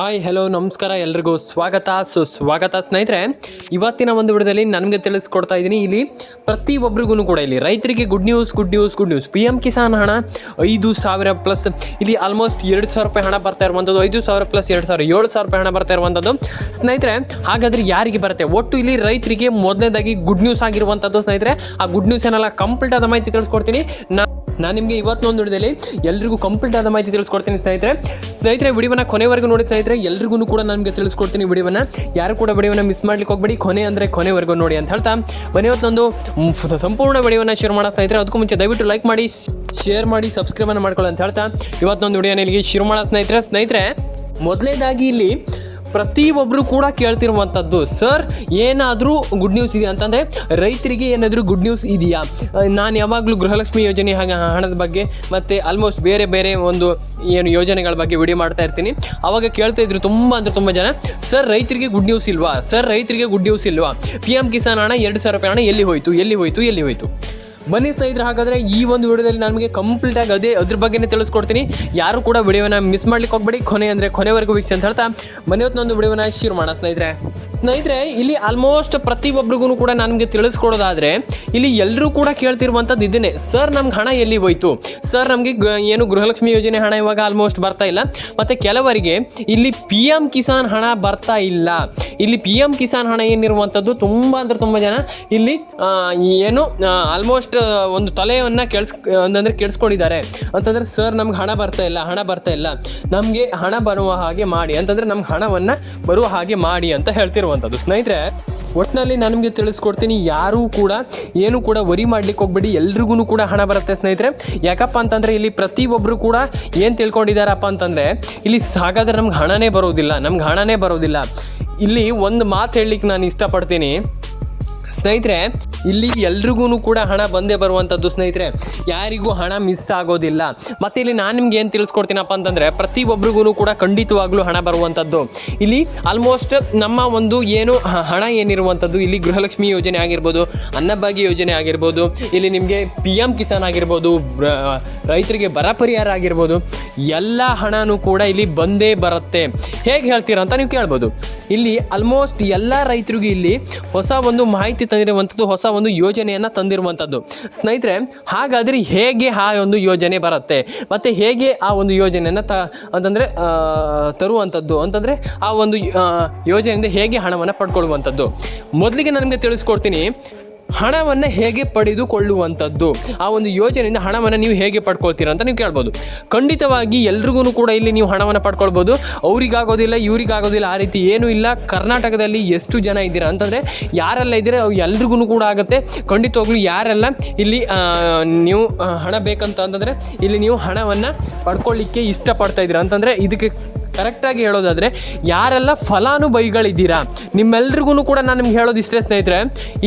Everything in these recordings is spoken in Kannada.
ಹಾಯ್ ಹಲೋ ನಮಸ್ಕಾರ, ಎಲ್ರಿಗೂ ಸ್ವಾಗತ. ಸುಸ್ವಾಗತ ಸ್ನೇಹಿತರೆ, ಇವತ್ತಿನ ಒಂದು ವಿಡಿಯೋದಲ್ಲಿ ನನಗೆ ತಿಳಿಸ್ಕೊಡ್ತಾ ಇದ್ದೀನಿ. ಇಲ್ಲಿ ಪ್ರತಿಯೊಬ್ಬರಿಗೂ ಕೂಡ ಇಲ್ಲಿ ರೈತರಿಗೆ good news good news good news P M Kisan ಹಣ ಐದು ಸಾವಿರ ಪ್ಲಸ್ ಇಲ್ಲಿ ಆಲ್ಮೋಸ್ಟ್ ಎರಡು ಸಾವಿರ ರೂಪಾಯಿ ಹಣ ಬರ್ತಾ ಇರುವಂಥದ್ದು. ಐದು ಸಾವಿರ ಪ್ಲಸ್ ಎರಡು ಸಾವಿರ, ಏಳು ಸಾವಿರ ರೂಪಾಯಿ ಹಣ ಬರ್ತಾ ಇರುವಂಥದ್ದು. ಸ್ನೇಹಿತರೆ, ಹಾಗಾದ್ರೆ ಯಾರಿಗೆ ಬರುತ್ತೆ? ಒಟ್ಟು ಇಲ್ಲಿ ರೈತರಿಗೆ ಮೊದಲನೇದಾಗಿ ಗುಡ್ ನ್ಯೂಸ್ ಆಗಿರುವಂಥದ್ದು ಸ್ನೇಹಿತರೆ. ಆ ಗುಡ್ ನ್ಯೂಸ್ ಏನೆಲ್ಲ ಕಂಪ್ಲೀಟ್ ಆದ ಮಾಹಿತಿ ತಿಳಿಸ್ಕೊಡ್ತೀನಿ. ನಾ, ನಾನು ನಿಮಗೆ ಇವತ್ತೊಂದು ವಿಡಿಯೋದಲ್ಲಿ ಎಲ್ರಿಗೂ ಕಂಪ್ಲೀಟ್ ಆದ ಮಾಹಿತಿ ತಿಳಿಸ್ಕೊಡ್ತೀನಿ ಸ್ನೇಹಿತರೆ. ಸ್ನೇಹಿತರೆ, ವಿಡಿಯೋನ ಕೊನೆವರೆಗೂ ನೋಡಿ ಸ್ನೇಹಿತರೆ. ಎಲ್ರಿಗೂ ಕೂಡ ನನಗೆ ತಿಳಿಸ್ಕೊಡ್ತೀನಿ ವಿಡಿಯೋನ ಯಾರು ಕೂಡ ವಿಡಿಯೋನ ಮಿಸ್ ಮಾಡ್ಲಿಕ್ಕೆ ಹೋಗ್ಬೇಡಿ. ಕೊನೆ ಅಂದರೆ ಕೊನೆವರೆಗೂ ನೋಡಿ ಅಂತ ಹೇಳ್ತಾ. ಬನ್ನಿ ಇವತ್ತೊಂದು ಸಂಪೂರ್ಣ ವಿಡಿಯೋನ ಶೇರ್ ಮಾಡೋ ಸ್ನೇಹಿತರೆ, ಅದಕ್ಕೂ ಮುಂಚೆ ದಯವಿಟ್ಟು ಲೈಕ್ ಮಾಡಿ ಶೇರ್ ಮಾಡಿ ಸಬ್ಸ್ಕ್ರೈಬನ್ನು ಮಾಡ್ಕೊಳ್ಳಿ ಅಂತ ಹೇಳ್ತಾ. ಇವತ್ತೊಂದು ವಿಡಿಯೋನ ಇಲ್ಲಿಗೆ ಶುರು ಮಾಡೋ ಸ್ನೇಹಿತರೆ. ಸ್ನೇಹಿತರೆ, ಮೊದಲೇದಾಗಿ ಇಲ್ಲಿ ಪ್ರತಿಯೊಬ್ಬರು ಕೂಡ ಕೇಳ್ತಿರುವಂಥದ್ದು ಸರ್, ಏನಾದರೂ ಗುಡ್ ನ್ಯೂಸ್ ಇದೆಯಾ? ಅಂತಂದರೆ, ರೈತರಿಗೆ ಏನಾದರೂ ಗುಡ್ ನ್ಯೂಸ್ ಇದೆಯಾ? ನಾನು ಯಾವಾಗಲೂ ಗೃಹಲಕ್ಷ್ಮಿ ಯೋಜನೆ ಹಾಗೆ ಹಣದ ಬಗ್ಗೆ ಮತ್ತು ಆಲ್ಮೋಸ್ಟ್ ಬೇರೆ ಬೇರೆ ಒಂದು ಏನು ಯೋಜನೆಗಳ ಬಗ್ಗೆ ವಿಡಿಯೋ ಮಾಡ್ತಾ ಇರ್ತೀನಿ. ಅವಾಗ ಕೇಳ್ತಾ ಇದ್ರು ತುಂಬ ಅಂದರೆ ತುಂಬ ಜನ, ಸರ್, ರೈತರಿಗೆ ಗುಡ್ ನ್ಯೂಸ್ ಇಲ್ವಾ? ಸರ್, ರೈತರಿಗೆ ಗುಡ್ ನ್ಯೂಸ್ ಇಲ್ವಾ? ಪಿ ಎಂ ಕಿಸಾನ್ ಹಣ ಎರಡು ಸಾವಿರ ರೂಪಾಯಿ ಹಣ ಎಲ್ಲಿ ಹೋಯಿತು ಎಲ್ಲಿ ಹೋಯಿತು ಎಲ್ಲಿ ಹೋಯಿತು? ಬನ್ನಿ ಸ್ನೇಹಿತರೆ, ಹಾಗಾದರೆ ಈ ಒಂದು ವಿಡಿಯೋದಲ್ಲಿ ನಮಗೆ ಕಂಪ್ಲೀಟಾಗಿ ಅದೇ ಅದ್ರ ಬಗ್ಗೆನೇ ತಿಳಿಸ್ಕೊಡ್ತೀನಿ. ಯಾರು ಕೂಡ ವಿಡಿಯೋನ ಮಿಸ್ ಮಾಡ್ಲಿಕ್ಕೆ ಹೋಗ್ಬೇಡಿ. ಕೊನೆ ಅಂದರೆ ಕೊನೆವರೆಗೂ ವೀಕ್ಷ ಅಂತ ಹೇಳ್ತಾ. ಹೊತ್ತೊಂದು ವಿಡಿಯೋನ ಶುರು ಮಾಡೋಣ ಸ್ನೇಹಿತರೆ. ಸ್ನೇಹಿತರೆ, ಇಲ್ಲಿ ಆಲ್ಮೋಸ್ಟ್ ಪ್ರತಿಯೊಬ್ಬರಿಗೂ ಕೂಡ ನಮಗೆ ತಿಳಿಸ್ಕೊಡೋದಾದರೆ, ಇಲ್ಲಿ ಎಲ್ಲರೂ ಕೂಡ ಕೇಳ್ತಿರುವಂಥದ್ದು ಇದನ್ನೇ. ಸರ್ ನಮ್ಗೆ ಹಣ ಎಲ್ಲಿ ಹೋಯ್ತು? ಸರ್ ನಮಗೆ ಏನು ಗೃಹಲಕ್ಷ್ಮಿ ಯೋಜನೆ ಹಣ ಇವಾಗ ಆಲ್ಮೋಸ್ಟ್ ಬರ್ತಾ ಇಲ್ಲ. ಮತ್ತು ಕೆಲವರಿಗೆ ಇಲ್ಲಿ ಪಿ ಎಂ ಕಿಸಾನ್ ಹಣ ಬರ್ತಾ ಇಲ್ಲ. ಇಲ್ಲಿ ಪಿ ಎಂ ಕಿಸಾನ್ ಹಣ ಏನಿರುವಂಥದ್ದು ತುಂಬ ಅಂದರೆ ತುಂಬ ಜನ ಇಲ್ಲಿ ಏನು ಆಲ್ಮೋಸ್ಟ್ ಒಂದು ತಲೆಯನ್ನು ಕೆಳ್ಸ್ ಅಂತಂದರೆ ಕೆಡಿಸ್ಕೊಂಡಿದ್ದಾರೆ. ಅಂತಂದರೆ ಸರ್ ನಮ್ಗೆ ಹಣ ಬರ್ತಾ ಇಲ್ಲ, ಹಣ ಬರ್ತಾ ಇಲ್ಲ. ನಮಗೆ ಹಣ ಬರುವ ಹಾಗೆ ಮಾಡಿ. ಅಂತಂದರೆ, ನಮ್ಗೆ ಹಣವನ್ನು ಬರುವ ಹಾಗೆ ಮಾಡಿ ಅಂತ ಹೇಳ್ತಿರುವಂಥದ್ದು. ಸ್ನೇಹಿತರೆ ಒಟ್ಟಿನಲ್ಲಿ ನಾನು ನಿಮಗೆ ತಿಳಿಸ್ಕೊಡ್ತೀನಿ, ಯಾರೂ ಕೂಡ, ಏನು ಕೂಡ ವರಿ ಮಾಡ್ಲಿಕ್ಕೆ ಹೋಗ್ಬೇಡಿ. ಎಲ್ರಿಗೂ ಕೂಡ ಹಣ ಬರುತ್ತೆ ಸ್ನೇಹಿತರೆ. ಯಾಕಪ್ಪ ಅಂತಂದರೆ, ಇಲ್ಲಿ ಪ್ರತಿಯೊಬ್ಬರು ಕೂಡ ಏನು ತಿಳ್ಕೊಂಡಿದ್ದಾರಪ್ಪ ಅಂತಂದರೆ, ಇಲ್ಲಿ ಹಾಗಾದರೆ ನಮ್ಗೆ ಹಣನೇ ಬರೋದಿಲ್ಲ, ನಮ್ಗೆ ಹಣನೇ ಬರೋದಿಲ್ಲ. ಇಲ್ಲಿ ಒಂದು ಮಾತು ಹೇಳಲಿಕ್ಕೆ ನಾನು ಇಷ್ಟಪಡ್ತೀನಿ. ಸ್ನೇಹಿತರೆ ಇಲ್ಲಿ ಎಲ್ರಿಗೂ ಕೂಡ ಹಣ ಬಂದೇ ಬರುವಂಥದ್ದು ಸ್ನೇಹಿತರೆ, ಯಾರಿಗೂ ಹಣ ಮಿಸ್ ಆಗೋದಿಲ್ಲ. ಮತ್ತು ಇಲ್ಲಿ ನಾನು ನಿಮ್ಗೆ ಏನು ತಿಳಿಸ್ಕೊಡ್ತೀನಪ್ಪ ಅಂತಂದರೆ ಪ್ರತಿಯೊಬ್ಬರಿಗೂ ಕೂಡ ಖಂಡಿತವಾಗ್ಲೂ ಹಣ ಬರುವಂಥದ್ದು. ಇಲ್ಲಿ ಆಲ್ಮೋಸ್ಟ್ ನಮ್ಮ ಒಂದು ಏನು ಹಣ ಏನಿರುವಂಥದ್ದು, ಇಲ್ಲಿ ಗೃಹಲಕ್ಷ್ಮಿ ಯೋಜನೆ ಆಗಿರ್ಬೋದು, ಅನ್ನಭಾಗ್ಯ ಯೋಜನೆ ಆಗಿರ್ಬೋದು, ಇಲ್ಲಿ ನಿಮಗೆ ಪಿ ಎಂ ಕಿಸಾನ್ ಆಗಿರ್ಬೋದು ರೈತರಿಗೆ ಬರ ಪರಿಹಾರ ಆಗಿರ್ಬೋದು, ಎಲ್ಲ ಹಣನೂ ಕೂಡ ಇಲ್ಲಿ ಬಂದೇ ಬರುತ್ತೆ. ಹೇಗೆ ಹೇಳ್ತೀರಾ ಅಂತ ನೀವು ಕೇಳ್ಬೋದು. ಇಲ್ಲಿ ಆಲ್ಮೋಸ್ಟ್ ಎಲ್ಲ ರೈತರಿಗೂ ಇಲ್ಲಿ ಹೊಸ ಒಂದು ಮಾಹಿತಿ ತಂದಿರುವಂಥದ್ದು ಹೊಸ ಒಂದು ಯೋಜನೆಯನ್ನು ತಂದಿರುವಂಥದ್ದು ಸ್ನೇಹಿತರೆ, ಹಾಗಾದರೆ ಹೇಗೆ ಆ ಒಂದು ಯೋಜನೆ ಬರುತ್ತೆ? ಮತ್ತು ಹೇಗೆ ಆ ಒಂದು ಯೋಜನೆಯನ್ನು ತ, ಅಂತಂದರೆ ತರುವಂಥದ್ದು ಅಂತಂದರೆ ಆ ಒಂದು ಯೋಜನೆಯಿಂದ ಹೇಗೆ ಹಣವನ್ನು ಪಡ್ಕೊಳ್ಳುವಂಥದ್ದು ಮೊದಲಿಗೆ ನನಗೆ ತಿಳಿಸ್ಕೊಡ್ತೀನಿ. ಹಣವನ್ನು ಹೇಗೆ ಪಡೆದುಕೊಳ್ಳುವಂಥದ್ದು? ಆ ಒಂದು ಯೋಜನೆಯಿಂದ ಹಣವನ್ನು ನೀವು ಹೇಗೆ ಪಡ್ಕೊಳ್ತೀರಾ ಅಂತ ನೀವು ಕೇಳ್ಬೋದು. ಖಂಡಿತವಾಗಿ ಎಲ್ರಿಗೂ ಕೂಡ ಇಲ್ಲಿ ನೀವು ಹಣವನ್ನು ಪಡ್ಕೊಳ್ಬೋದು. ಅವರಿಗಾಗೋದಿಲ್ಲ, ಇವರಿಗಾಗೋದಿಲ್ಲ, ಆ ರೀತಿ ಏನೂ ಇಲ್ಲ. ಕರ್ನಾಟಕದಲ್ಲಿ ಎಷ್ಟು ಜನ ಇದ್ದೀರಾ ಅಂತಂದರೆ ಯಾರೆಲ್ಲ ಇದ್ದೀರಾ ಎಲ್ರಿಗೂ ಕೂಡ ಆಗುತ್ತೆ. ಖಂಡಿತವಾಗ್ಲೂ ಯಾರೆಲ್ಲ ಇಲ್ಲಿ ನೀವು ಹಣ ಬೇಕಂತ ಅಂತಂದರೆ ಇಲ್ಲಿ ನೀವು ಹಣವನ್ನು ಪಡ್ಕೊಳ್ಳಿಕ್ಕೆ ಇಷ್ಟಪಡ್ತಾ ಇದ್ದೀರಾ ಅಂತಂದರೆ ಇದಕ್ಕೆ ಕರೆಕ್ಟಾಗಿ ಹೇಳೋದಾದರೆ, ಯಾರೆಲ್ಲ ಫಲಾನುಭವಿಗಳಿದ್ದೀರಾ ನಿಮ್ಮೆಲ್ರಿಗೂ ಕೂಡ ನಾನು ನಿಮ್ಗೆ ಹೇಳೋದು ಇಷ್ಟೇ ಸ್ನೇಹಿತರೆ,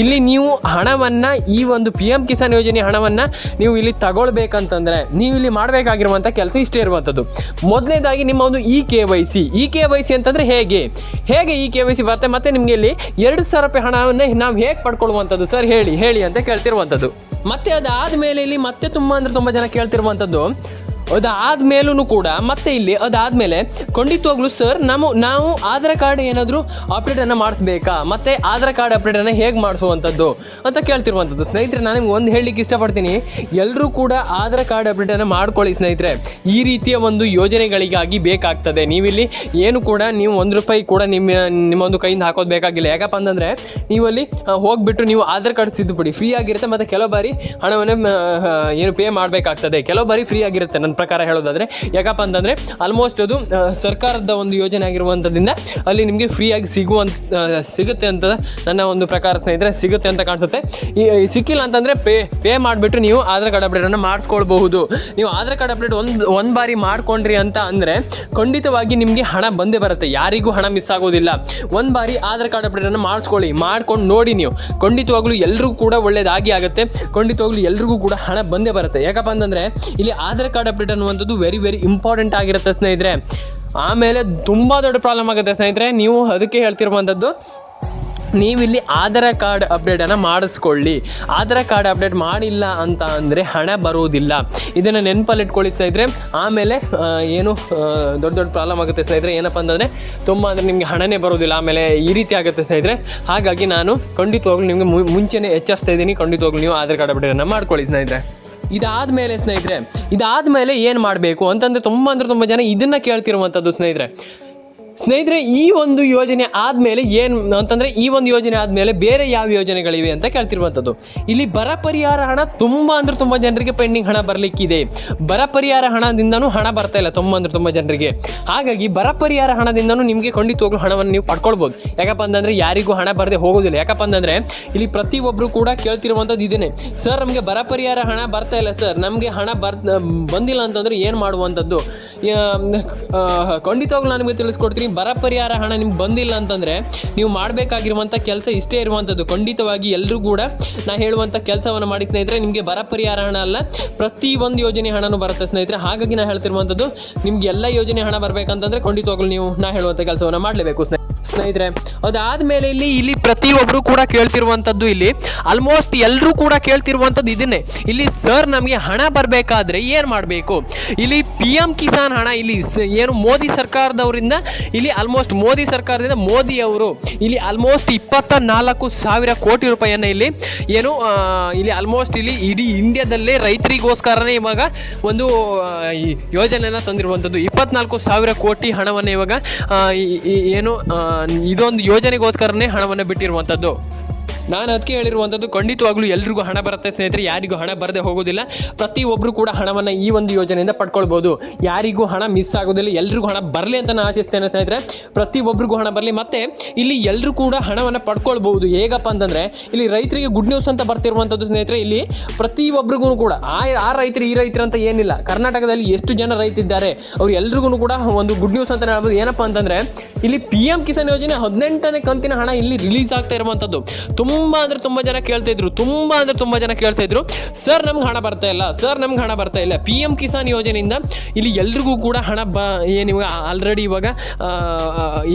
ಇಲ್ಲಿ ನೀವು ಹಣವನ್ನು ಈ ಒಂದು ಪಿ ಎಂ ಕಿಸಾನ್ ಯೋಜನೆ ಹಣವನ್ನು ನೀವು ಇಲ್ಲಿ ತಗೊಳ್ಬೇಕಂತಂದರೆ, ನೀವು ಇಲ್ಲಿ ಮಾಡಬೇಕಾಗಿರುವಂಥ ಕೆಲಸ ಇಷ್ಟೇ ಇರುವಂಥದ್ದು. ಮೊದಲನೇದಾಗಿ ನಿಮ್ಮ ಒಂದು E K Y C E K Y C ಅಂತಂದರೆ ಹೇಗೆ? ಹೇಗೆ ಇ ಕೆ ವೈ ಸಿ ಬರುತ್ತೆ? ಮತ್ತು ನಿಮಗೆ ಇಲ್ಲಿ ಎರಡು ಸಾವಿರ ರೂಪಾಯಿ ಹಣವನ್ನು ನಾವು ಹೇಗೆ ಪಡ್ಕೊಳ್ಳುವಂಥದ್ದು ಸರ್? ಹೇಳಿ ಹೇಳಿ ಅಂತ ಕೇಳ್ತಿರುವಂಥದ್ದು. ಮತ್ತೆ ಅದಾದಮೇಲೆ ಇಲ್ಲಿ ಮತ್ತೆ ತುಂಬ ಅಂದರೆ ತುಂಬ ಜನ ಕೇಳ್ತಿರುವಂಥದ್ದು ಅದಾದ್ಮೇಲೂ ಕೂಡ ಮತ್ತೆ ಇಲ್ಲಿ ಅದಾದ್ಮೇಲೆ ಖಂಡಿತವಾಗ್ಲೂ ಸರ್ ನಾವು ನಾವು ಆಧಾರ್ ಕಾರ್ಡ್ ಏನಾದರೂ ಅಪ್ಡೇಟನ್ನು ಮಾಡಿಸ್ಬೇಕಾ? ಮತ್ತು ಆಧಾರ್ ಕಾರ್ಡ್ ಅಪ್ಡೇಟನ್ನು ಹೇಗೆ ಮಾಡಿಸುವಂಥದ್ದು ಅಂತ ಕೇಳ್ತಿರುವಂಥದ್ದು. ಸ್ನೇಹಿತರೆ, ನಾನು ನಿಮ್ಗೆ ಒಂದು ಹೇಳಲಿಕ್ಕೆ ಇಷ್ಟಪಡ್ತೀನಿ. ಎಲ್ಲರೂ ಕೂಡ ಆಧಾರ್ ಕಾರ್ಡ್ ಅಪ್ಡೇಟನ್ನು ಮಾಡ್ಕೊಳ್ಳಿ ಸ್ನೇಹಿತರೆ. ಈ ರೀತಿಯ ಒಂದು ಯೋಜನೆಗಳಿಗಾಗಿ ಬೇಕಾಗ್ತದೆ. ನೀವಿಲ್ಲಿ ಏನು ಕೂಡ ನೀವು ಒಂದು ರೂಪಾಯಿ ಕೂಡ ನಿಮ್ಮ, ನಿಮ್ಮೊಂದು ಕೈಯಿಂದ ಹಾಕೋದು ಬೇಕಾಗಿಲ್ಲ. ಯಾಕಪ್ಪ ಅಂತಂದರೆ ನೀವಲ್ಲಿ ಹೋಗ್ಬಿಟ್ಟು ನೀವು ಆಧಾರ್ ಕಾರ್ಡ್ ಸಿದ್ಧಪಡಿ. ಫ್ರೀ ಆಗಿರುತ್ತೆ, ಮತ್ತು ಕೆಲವು ಬಾರಿ ಹಣವನ್ನು ಏನು ಪೇ ಮಾಡಬೇಕಾಗ್ತದೆ. ಕೆಲವು ಬಾರಿ ಫ್ರೀ ಆಗಿರುತ್ತೆ. ನನ್ನ ಪ್ರಕಾರ ಹೇಳೋದಾದರೆ, ಯಾಕಪ್ಪ ಅಂತಂದರೆ ಆಲ್ಮೋಸ್ಟ್ ಅದು ಸರ್ಕಾರದ ಒಂದು ಯೋಜನೆ ಆಗಿರುವಂಥದ್ದಿಂದ ಅಲ್ಲಿ ನಿಮಗೆ ಫ್ರೀಯಾಗಿ ಸಿಗುವಂಥ ಸಿಗುತ್ತೆ ಅಂತ ನನ್ನ ಒಂದು ಪ್ರಕಾರ ಸ್ನೇಹಿತರೆ, ಸಿಗುತ್ತೆ ಅಂತ ಕಾಣಿಸುತ್ತೆ. ಈ ಸಿಕ್ಕಿಲ್ಲ ಅಂತಂದರೆ ಪೇ ಪೇ ಮಾಡಿಬಿಟ್ಟು ನೀವು ಆಧಾರ್ ಕಾರ್ಡ್ ಅಪ್ಡೇಟನ್ನು ಮಾಡ್ಕೊಳ್ಬಹುದು. ನೀವು ಆಧಾರ್ ಕಾರ್ಡ್ ಅಪ್ಡೇಟ್ ಒಂದು ಒಂದು ಬಾರಿ ಮಾಡ್ಕೊಂಡ್ರಿ ಅಂತ ಅಂದರೆ ಖಂಡಿತವಾಗಿ ನಿಮಗೆ ಹಣ ಬಂದೇ ಬರುತ್ತೆ. ಯಾರಿಗೂ ಹಣ ಮಿಸ್ ಆಗೋದಿಲ್ಲ. ಒಂದು ಬಾರಿ ಆಧಾರ್ ಕಾರ್ಡ್ ಅಪ್ಡೇಟನ್ನು ಮಾಡಿಸ್ಕೊಳ್ಳಿ ಮಾಡ್ಕೊಂಡು ನೋಡಿ ನೀವು. ಖಂಡಿತವಾಗ್ಲೂ ಎಲ್ರಿಗೂ ಕೂಡ ಒಳ್ಳೇದಾಗಿ ಆಗುತ್ತೆ. ಖಂಡಿತವಾಗ್ಲೂ ಎಲ್ರಿಗೂ ಕೂಡ ಹಣ ಬಂದೇ ಬರುತ್ತೆ. ಯಾಕಪ್ಪ ಅಂತಂದರೆ, ಇಲ್ಲಿ ಆಧಾರ್ ಕಾರ್ಡ್ ಅಪ್ಡೇಟ್ ಅನ್ನುವಂಥದ್ದು ವೆರಿ ವೆರಿ ಇಂಪಾರ್ಟೆಂಟ್ ಆಗಿರುತ್ತೆ ಸ್ನೇಹಿತರೆ. ಆಮೇಲೆ ತುಂಬ ದೊಡ್ಡ ಪ್ರಾಬ್ಲಮ್ ಆಗುತ್ತೆ ಸ್ನೇಹಿತರೆ. ನೀವು ಅದಕ್ಕೆ ಹೇಳ್ತಿರುವಂಥದ್ದು, ನೀವಿಲ್ಲಿ ಆಧಾರ ಕಾರ್ಡ್ ಅಪ್ಡೇಟನ್ನು ಮಾಡಿಸ್ಕೊಳ್ಳಿ. ಆಧಾರ ಕಾರ್ಡ್ ಅಪ್ಡೇಟ್ ಮಾಡಿಲ್ಲ ಅಂತ ಅಂದರೆ ಹಣ ಬರುವುದಿಲ್ಲ ಇದನ್ನು ನೆನ್ಪಲ್ಲಿ ಇಟ್ಕೊಳ್ಳಿ ಸ್ನೇಹಿತರೆ. ಆಮೇಲೆ ಏನು ದೊಡ್ಡ ದೊಡ್ಡ ಪ್ರಾಬ್ಲಮ್ ಆಗುತ್ತೆ ಸ್ನೇಹಿತರೆ. ಏನಪ್ಪ ಅಂತಂದರೆ, ತುಂಬ ಅಂದರೆ ನಿಮಗೆ ಹಣನೇ ಬರೋದಿಲ್ಲ. ಆಮೇಲೆ ಈ ರೀತಿ ಆಗುತ್ತೆ ಸ್ನೇಹಿತರೆ. ಹಾಗಾಗಿ ನಾನು ಖಂಡಿತವಾಗ್ಲೂ ನಿಮಗೆ ಮುಂಚೆನೇ ಎಚ್ಚರಿಸ್ತಾ ಇದ್ದೀನಿ. ಖಂಡಿತವಾಗ್ಲೂ ನೀವು ಆಧಾರ್ ಕಾರ್ಡ್ ಅಪ್ಡೇಟನ್ನು ಮಾಡ್ಕೊಳ್ಳಿ ಸ್ನೇಹಿತರೆ. ಇದಾದಮೇಲೆ ಸ್ನೇಹಿತರೆ ಇದಾದ ಮೇಲೆ ಏನು ಮಾಡಬೇಕು ಅಂತಂದರೆ ತುಂಬ ಅಂದರೆ ತುಂಬ ಜನ ಇದನ್ನು ಕೇಳ್ತಿರುವಂಥದ್ದು ಸ್ನೇಹಿತರೆ. ಸ್ನೇಹಿತರೆ, ಈ ಒಂದು ಯೋಜನೆ ಆದಮೇಲೆ ಏನು ಅಂತಂದರೆ, ಈ ಒಂದು ಯೋಜನೆ ಆದಮೇಲೆ ಬೇರೆ ಯಾವ ಯೋಜನೆಗಳಿವೆ ಅಂತ ಕೇಳ್ತಿರುವಂಥದ್ದು. ಇಲ್ಲಿ ಬರ ಪರಿಹಾರ ಹಣ ತುಂಬ ಅಂದ್ರೆ ತುಂಬ ಜನರಿಗೆ ಪೆಂಡಿಂಗ್ ಹಣ ಬರಲಿಕ್ಕಿದೆ. ಬರ ಪರಿಹಾರ ಹಣದಿಂದನೂ ಹಣ ಬರ್ತಾ ಇಲ್ಲ ತುಂಬ ಅಂದ್ರೆ ತುಂಬ ಜನರಿಗೆ. ಹಾಗಾಗಿ ಬರ ಪರಿಹಾರ ಹಣದಿಂದನೂ ನಿಮಗೆ ಖಂಡಿತವಾಗ್ಲೂ ಹಣವನ್ನು ನೀವು ಪಡ್ಕೊಳ್ಬೋದು. ಯಾಕಪ್ಪ ಅಂತಂದರೆ ಯಾರಿಗೂ ಹಣ ಬರದೆ ಹೋಗೋದಿಲ್ಲ. ಯಾಕಪ್ಪ ಅಂತಂದರೆ, ಇಲ್ಲಿ ಪ್ರತಿಯೊಬ್ಬರು ಕೂಡ ಕೇಳ್ತಿರುವಂಥದ್ದು ಇದೇನೆ. ಸರ್, ನಮಗೆ ಬರ ಪರಿಹಾರ ಹಣ ಬರ್ತಾ ಇಲ್ಲ ಸರ್. ನಮಗೆ ಹಣ ಬರ್ ಬಂದಿಲ್ಲ ಅಂತಂದರೆ ಏನು ಮಾಡುವಂಥದ್ದು? ಖಂಡಿತವಾಗ್ಲೂ ನಾನು ನಿಮಗೆ ತಿಳಿಸ್ಕೊಡ್ತೀನಿ ಬರ ಪರಿಹಾರ ಹಣ ನಿಮ್ಗೆ ಬಂದಿಲ್ಲ ಅಂತಂದರೆ ನೀವು ಮಾಡಬೇಕಾಗಿರುವಂತ ಕೆಲಸ ಇಷ್ಟೇ ಇರುವಂಥದ್ದು ಖಂಡಿತವಾಗಿ ಎಲ್ಲರೂ ಕೂಡ ನಾ ಹೇಳುವಂಥ ಕೆಲಸವನ್ನು ಮಾಡಿ ಸ್ನೇಹಿತರೆ, ನಿಮಗೆ ಬರ ಪರಿಹಾರ ಹಣ ಅಲ್ಲ, ಪ್ರತಿ ಒಂದು ಯೋಜನೆ ಹಣನು ಬರುತ್ತೆ ಸ್ನೇಹಿತರೆ. ಹಾಗಾಗಿ ನಾ ಹೇಳ್ತಿರುವಂಥದ್ದು ನಿಮ್ಗೆ ಎಲ್ಲ ಯೋಜನೆ ಹಣ ಬರಬೇಕಂತಂದರೆ ಖಂಡಿತವಾಗ್ಲೂ ನೀವು ನಾ ಹೇಳುವಂಥ ಕೆಲಸವನ್ನು ಮಾಡಲೇಬೇಕು ಸ್ನೇಹಿತರೆ. ಸ್ನೇಹಿತರೆ, ಅದಾದ್ಮೇಲೆ ಇಲ್ಲಿ ಇಲ್ಲಿ ಪ್ರತಿಯೊಬ್ಬರು ಕೂಡ ಕೇಳ್ತಿರುವಂಥದ್ದು ಇಲ್ಲಿ ಆಲ್ಮೋಸ್ಟ್ ಎಲ್ಲರೂ ಕೂಡ ಕೇಳ್ತಿರುವಂಥದ್ದು ಇದನ್ನೇ. ಇಲ್ಲಿ ಸರ್ ನಮಗೆ ಹಣ ಬರಬೇಕಾದ್ರೆ ಏನು ಮಾಡಬೇಕು? ಇಲ್ಲಿ ಪಿ ಎಂ ಕಿಸಾನ್ ಹಣ, ಇಲ್ಲಿ ಏನು ಮೋದಿ ಸರ್ಕಾರದವರಿಂದ, ಇಲ್ಲಿ ಆಲ್ಮೋಸ್ಟ್ ಮೋದಿ ಸರ್ಕಾರದಿಂದ ಮೋದಿ ಅವರು ಇಲ್ಲಿ ಆಲ್ಮೋಸ್ಟ್ ಇಪ್ಪತ್ತ ನಾಲ್ಕು ಸಾವಿರ ಕೋಟಿ ರೂಪಾಯಿಯನ್ನು ಇಲ್ಲಿ ಏನು ಇಲ್ಲಿ ಆಲ್ಮೋಸ್ಟ್ ಇಲ್ಲಿ ಇಡೀ ಇಂಡಿಯಾದಲ್ಲೇ ರೈತರಿಗೋಸ್ಕರನೇ ಇವಾಗ ಒಂದು ಯೋಜನೆಯನ್ನು ತಂದಿರುವಂಥದ್ದು. ಇಪ್ಪತ್ನಾಲ್ಕು ಸಾವಿರ ಕೋಟಿ ಹಣವನ್ನು ಇವಾಗ ಏನು ಇದೊಂದು ಯೋಜನೆಗೋಸ್ಕರನೇ ಹಣವನ್ನು ಬಿಟ್ಟಿರುವಂಥದ್ದು ನಾನು ಅದಕ್ಕೆ ಹೇಳಿರುವಂಥದ್ದು ಖಂಡಿತವಾಗ್ಲೂ ಎಲ್ರಿಗೂ ಹಣ ಬರುತ್ತೆ ಸ್ನೇಹಿತರೆ, ಯಾರಿಗೂ ಹಣ ಬರದೆ ಹೋಗೋದಿಲ್ಲ. ಪ್ರತಿಯೊಬ್ಬರು ಕೂಡ ಹಣವನ್ನು ಈ ಒಂದು ಯೋಜನೆಯಿಂದ ಪಡ್ಕೊಳ್ಬೋದು. ಯಾರಿಗೂ ಹಣ ಮಿಸ್ ಆಗೋದಿಲ್ಲ, ಎಲ್ರಿಗೂ ಹಣ ಬರಲಿ ಅಂತ ನಾನು ಆಶಿಸ್ತೇನೆ ಸ್ನೇಹಿತರೆ. ಪ್ರತಿಯೊಬ್ಬರಿಗೂ ಹಣ ಬರಲಿ, ಮತ್ತು ಇಲ್ಲಿ ಎಲ್ಲರೂ ಕೂಡ ಹಣವನ್ನು ಪಡ್ಕೊಳ್ಬೋದು ಹೇಗಪ್ಪ ಅಂತಂದರೆ, ಇಲ್ಲಿ ರೈತರಿಗೆ ಗುಡ್ ನ್ಯೂಸ್ ಅಂತ ಬರ್ತಿರುವಂಥದ್ದು ಸ್ನೇಹಿತರೆ, ಇಲ್ಲಿ ಪ್ರತಿಯೊಬ್ಬರಿಗೂ ಕೂಡ, ಆ ಆ ರೈತರು, ಈ ರೈತರು ಅಂತ ಏನಿಲ್ಲ. ಕರ್ನಾಟಕದಲ್ಲಿ ಎಷ್ಟು ಜನ ರೈತಿದ್ದಾರೆ, ಅವ್ರು ಎಲ್ರಿಗೂ ಕೂಡ ಒಂದು ಗುಡ್ ನ್ಯೂಸ್ ಅಂತ ಹೇಳ್ಬೋದು. ಏನಪ್ಪ ಅಂತಂದರೆ ಇಲ್ಲಿ ಪಿ ಎಂ ಕಿಸಾನ್ ಯೋಜನೆ ಹದಿನೆಂಟನೇ ಕಂತಿನ ಹಣ ಇಲ್ಲಿ ರಿಲೀಸ್ ಆಗ್ತಾ ಇರುವಂಥದ್ದು. ತುಂಬ ಅಂದರೆ ತುಂಬ ಜನ ಕೇಳ್ತಾ ಇದ್ರು, ತುಂಬ ಅಂದರೆ ತುಂಬ ಜನ ಕೇಳ್ತಾ ಇದ್ರು. ಸರ್ ನಮ್ಗೆ ಹಣ ಬರ್ತಾ ಇಲ್ಲ. ಸರ್ ನಮ್ಗೆ ಹಣ ಬರ್ತಾ ಇಲ್ಲ. ಪಿ ಎಂ ಕಿಸಾನ್ ಯೋಜನೆಯಿಂದ ಇಲ್ಲಿ ಎಲ್ರಿಗೂ ಕೂಡ ಹಣ ಬ ಏನು ಇವಾಗ ಆಲ್ರೆಡಿ ಇವಾಗ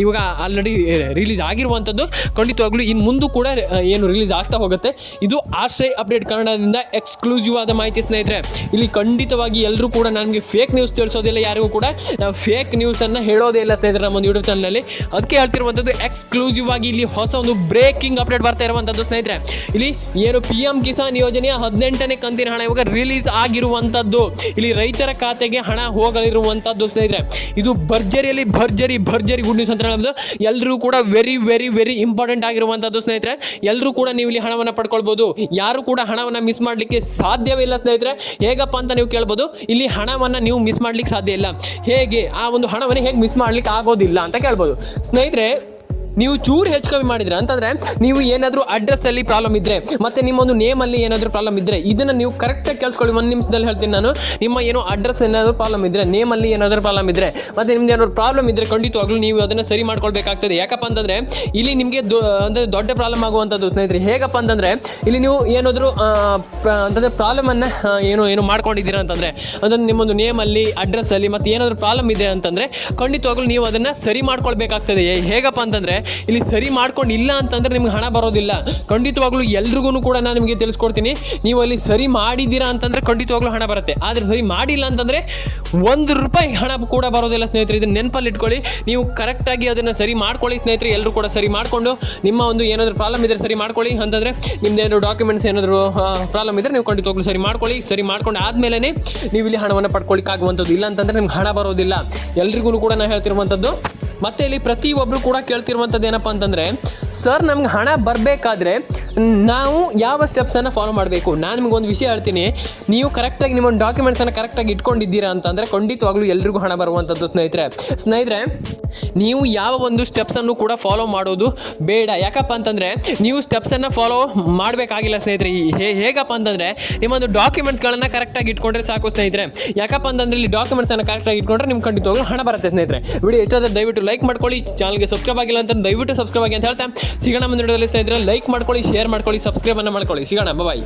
ಇವಾಗ ಆಲ್ರೆಡಿ ರಿಲೀಸ್ ಆಗಿರುವಂಥದ್ದು. ಖಂಡಿತವಾಗ್ಲೂ ಇನ್ನು ಮುಂದೂ ಕೂಡ ಏನು ರಿಲೀಸ್ ಆಗ್ತಾ ಹೋಗುತ್ತೆ. ಇದು ಆಶ್ರಯ ಅಪ್ಡೇಟ್ ಕನ್ನಡದಿಂದ ಎಕ್ಸ್ಕ್ಲೂಸಿವ್ ಆದ ಮಾಹಿತಿ ಸ್ನೇಹಿತರೆ. ಇಲ್ಲಿ ಖಂಡಿತವಾಗಿ ಎಲ್ಲರೂ ಕೂಡ ನನಗೆ ಫೇಕ್ ನ್ಯೂಸ್ ತಿಳಿಸೋದಿಲ್ಲ ಯಾರಿಗೂ ಕೂಡ. ನಾವು ಫೇಕ್ ನ್ಯೂಸನ್ನು ಹೇಳೋದೇ ಇಲ್ಲ ಸ್ನೇಹಿತರೆ, ನಮ್ಮ ಒಂದು ಯೂಟ್ಯೂಬ್ ಚಾನಲಲ್ಲಿ ಅದಕ್ಕೆ ಹೇಳ್ತಿರುವಂಥದ್ದು ಎಕ್ಸ್ಕ್ಲೂಸಿವ್ ಆಗಿ ಇಲ್ಲಿ ಹೊಸ ಒಂದು ಬ್ರೇಕಿಂಗ್ ಅಪ್ಡೇಟ್ ಬರ್ತಾ ಇರುವಂಥದ್ದು ಸ್ನೇಹಿತರೆ. ಇಲ್ಲಿ ಏನು ಪಿ ಎಂ ಕಿಸಾನ್ ಯೋಜನೆಯ ಹದಿನೆಂಟನೇ ಕಂತಿನ ಹಣ ಇವಾಗ ರಿಲೀಸ್ ಆಗಿರುವಂಥದ್ದು. ಇಲ್ಲಿ ರೈತರ ಖಾತೆಗೆ ಹಣ ಹೋಗಲಿರುವಂಥದ್ದು ಸ್ನೇಹಿತರೆ. ಇದು ಭರ್ಜರಿಯಲ್ಲಿ ಭರ್ಜರಿ ಭರ್ಜರಿ ಗುಡ್ ನ್ಯೂಸ್ ಅಂತ ಹೇಳೋದು ಎಲ್ಲರೂ ಕೂಡ ವೆರಿ ವೆರಿ ವೆರಿ ಇಂಪಾರ್ಟೆಂಟ್ ಆಗಿರುವಂಥದ್ದು ಸ್ನೇಹಿತರೆ. ಎಲ್ಲರೂ ಕೂಡ ನೀವು ಇಲ್ಲಿ ಹಣವನ್ನು ಪಡ್ಕೊಳ್ಬೋದು. ಯಾರು ಕೂಡ ಹಣವನ್ನು ಮಿಸ್ ಮಾಡಲಿಕ್ಕೆ ಸಾಧ್ಯವೇ ಇಲ್ಲ ಸ್ನೇಹಿತರೆ. ಹೇಗಪ್ಪ ಅಂತ ನೀವು ಕೇಳ್ಬೋದು. ಇಲ್ಲಿ ಹಣವನ್ನು ನೀವು ಮಿಸ್ ಮಾಡ್ಲಿಕ್ಕೆ ಸಾಧ್ಯ ಇಲ್ಲ. ಹೇಗೆ? ಆ ಒಂದು ಹಣವನ್ನು ಹೇಗೆ ಮಿಸ್ ಮಾಡ್ಲಿಕ್ಕೆ ಆಗೋದಿಲ್ಲ ಅಂತ ಕೇಳ್ಬೋದು. ಸ್ನೇಹಿತರೆ ನೀವು ಚೂರು ಹೆಚ್ಚು ಕಮ್ಮಿ ಮಾಡಿದ್ರೆ? ಅಂತಂದ್ರೆ ನೀವು ಏನಾದರೂ ಅಡ್ರೆಸ್ಸಲ್ಲಿ ಪ್ರಾಬ್ಲಮ್ ಇದ್ದರೆ ಮತ್ತು ನಿಮ್ಮೊಂದು ನೇಮಲ್ಲಿ ಏನಾದರೂ ಪ್ರಾಬ್ಲಮ್ ಇದ್ದರೆ ಇದನ್ನು ನೀವು ಕರೆಕ್ಟಾಗಿ ಕೇಳಿಸ್ಕೊಳ್ಳಿ. ಒಂದು ನಿಮಿಷದಲ್ಲಿ ಹೇಳ್ತೀನಿ ನಾನು. ನಿಮ್ಮ ಏನೋ ಅಡ್ರೆಸ್ ಏನಾದರೂ ಪ್ರಾಬ್ಲಮ್ ಇದ್ದರೆ ನೇಮಲ್ಲಿ ಏನಾದರೂ ಪ್ರಾಬ್ಲಮ್ ಇದ್ದರೆ ಮತ್ತು ನಿಮ್ದು ಏನಾದರೂ ಪ್ರಾಬ್ಲಮ್ ಇದ್ದರೆ ಖಂಡಿತವಾಗ್ಲೂ ನೀವು ಅದನ್ನು ಸರಿ ಮಾಡ್ಕೊಳ್ಬೇಕಾಗ್ತದೆ. ಯಾಕಪ್ಪ ಅಂತಂದರೆ ಇಲ್ಲಿ ನಿಮಗೆ ಅಂದರೆ ದೊಡ್ಡ ಪ್ರಾಬ್ಲಮ್ ಆಗುವಂಥದ್ದು ಸ್ನೇಹಿತರೆ, ಹೇಗಪ್ಪ ಅಂತಂದರೆ ಇಲ್ಲಿ ನೀವು ಏನಾದರೂ ಪ್ರಾಬ್ಲಮ್ ಪ್ರಾಬ್ಲಮನ್ನು ಏನು ಏನು ಮಾಡ್ಕೊಂಡಿದ್ದೀರಾ ಅಂತಂದರೆ ಅದನ್ನು ನಿಮ್ಮೊಂದು ನೇಮಲ್ಲಿ ಅಡ್ರೆಸ್ಸಲ್ಲಿ ಮತ್ತು ಏನಾದರೂ ಪ್ರಾಬ್ಲಮ್ ಇದೆ ಅಂತಂದರೆ ಖಂಡಿತವಾಗ್ಲೂ ನೀವು ಅದನ್ನು ಸರಿ ಮಾಡ್ಕೊಳ್ಬೇಕಾಗ್ತದೆ. ಹೇಗಪ್ಪ ಅಂತಂದರೆ ಇಲ್ಲಿ ಸರಿ ಮಾಡ್ಕೊಂಡು ಇಲ್ಲ ಅಂತಂದರೆ ನಿಮ್ಗೆ ಹಣ ಬರೋದಿಲ್ಲ. ಖಂಡಿತವಾಗ್ಲೂ ಎಲ್ರಿಗೂ ಕೂಡ ನಾನು ನಿಮಗೆ ತಿಳಿಸ್ಕೊಡ್ತೀನಿ. ನೀವು ಅಲ್ಲಿ ಸರಿ ಮಾಡಿದ್ದೀರಾ ಅಂತಂದರೆ ಖಂಡಿತವಾಗ್ಲೂ ಹಣ ಬರುತ್ತೆ. ಆದರೆ ಸರಿ ಮಾಡಿಲ್ಲ ಅಂತಂದರೆ ಒಂದು ರೂಪಾಯಿ ಹಣ ಕೂಡ ಬರೋದಿಲ್ಲ ಸ್ನೇಹಿತರೆ, ಇದನ್ನ ನೆನಪಲ್ಲಿ ಇಟ್ಕೊಳ್ಳಿ. ನೀವು ಕರೆಕ್ಟಾಗಿ ಅದನ್ನು ಸರಿ ಮಾಡ್ಕೊಳ್ಳಿ ಸ್ನೇಹಿತರೆ ಎಲ್ಲರೂ ಕೂಡ ಸರಿ ಮಾಡಿಕೊಂಡು. ನಿಮ್ಮ ಒಂದು ಏನಾದರೂ ಪ್ರಾಬ್ಲಮ್ ಇದ್ದರೆ ಸರಿ ಮಾಡ್ಕೊಳ್ಳಿ. ಅಂತಂದರೆ ನಿಮ್ದೇನು ಡಾಕ್ಯುಮೆಂಟ್ಸ್ ಏನಾದರೂ ಪ್ರಾಬ್ಲಮ್ ಇದ್ದರೆ ನೀವು ಖಂಡಿತವಾಗ್ಲೂ ಸರಿ ಮಾಡ್ಕೊಳ್ಳಿ. ಸರಿ ಮಾಡ್ಕೊಂಡು ಆದಮೇಲೆ ನೀವು ಇಲ್ಲಿ ಹಣವನ್ನು ಪಡ್ಕೊಳ್ಳಿಕ್ಕಾಗುವಂಥದ್ದು ಇಲ್ಲ ಅಂತಂದರೆ ನಿಮ್ಗೆ ಹಣ ಬರೋದಿಲ್ಲ. ಎಲ್ರಿಗೂ ಕೂಡ ನಾನು ಹೇಳ್ತಿರುವಂಥದ್ದು ಮತ್ತೆ ಇಲ್ಲಿ ಪ್ರತಿಯೊಬ್ಬರು ಕೂಡ ಕೇಳ್ತಿರುವಂಥದ್ದು ಏನಪ್ಪ ಅಂತಂದರೆ ಸರ್ ನಮ್ಗೆ ಹಣ ಬರಬೇಕಾದ್ರೆ ನಾವು ಯಾವ ಸ್ಟೆಪ್ಸನ್ನು ಫಾಲೋ ಮಾಡಬೇಕು? ನಾನು ನಿಮ್ಗೆ ಒಂದು ವಿಷಯ ಹೇಳ್ತೀನಿ. ನೀವು ಕರೆಕ್ಟಾಗಿ ನಿಮ್ಮ ಡಾಕ್ಯುಮೆಂಟ್ಸನ್ನು ಕರೆಕ್ಟಾಗಿ ಇಟ್ಕೊಂಡಿದ್ದೀರಾ ಅಂತಂದರೆ ಖಂಡಿತವಾಗ್ಲೂ ಎಲ್ರಿಗೂ ಹಣ ಬರುವಂಥದ್ದು ಸ್ನೇಹಿತರೆ. ಸ್ನೇಹಿತರೆ, ನೀವು ಯಾವ ಒಂದು ಸ್ಟೆಪ್ಸನ್ನು ಕೂಡ ಫಾಲೋ ಮಾಡೋದು ಬೇಡ. ಯಾಕಪ್ಪ ಅಂತಂದರೆ ನೀವು ಸ್ಟೆಪ್ಸನ್ನು ಫಾಲೋ ಮಾಡಬೇಕಾಗಿಲ್ಲ ಸ್ನೇಹಿತರೆ. ಹೇ- ಹೇಗಪ್ಪ ಅಂತಂದರೆ ನಿಮ್ಮೊಂದು ಡಾಕ್ಯುಮೆಂಟ್ಸ್ಗಳನ್ನು ಕರೆಕ್ಟಾಗಿ ಇಟ್ಕೊಂಡ್ರೆ ಸಾಕು ಸ್ನೇಹಿತರೆ. ಯಾಕಪ್ಪ ಅಂತಂದರೆ ಇಲ್ಲಿ ಡಾಕ್ಯುಮೆಂಟ್ಸನ್ನು ಕರೆಕ್ಟಾಗಿ ಇಟ್ಕೊಂಡ್ರೆ ನಿಮ್ಗೆ ಖಂಡಿತವಾಗ್ಲೂ ಹಣ ಬರುತ್ತೆ ಸ್ನೇಹಿತರೆ. ವಿಡಿಯೋ ಎಷ್ಟಾದರೂ ದಯವಿಟ್ಟು ಲೈಕ್ ಮಾಡ್ಕೊಳ್ಳಿ. ಚಾನಲ್ಗೆ ಸಬ್ಸ್ಕ್ರೈಬ್ ಆಗಿಲ್ಲ ಅಂತಂದ್ರೆ ದಯವಿಟ್ಟು ಸಬ್ಸ್ಕ್ರೈಬ್ ಆಗಿ ಅಂತ ಹೇಳ್ತಾ. ಸಿಗೋಣ ಮುಂದೆ ಸ್ನೇಹಿತರೆ. ಲೈಕ್ ಮಾಡ್ಕೊಳ್ಳಿ ಶೇರ್ ಸಬ್ಸ್ಕ್ರೈಬ್ ಸಬ್ಸ್ಕ್ರೈಬನ್ನು ಮಾಡ್ಕೊಳ್ಳಿ. ಸಿಗೋಣ ಬಾಯ್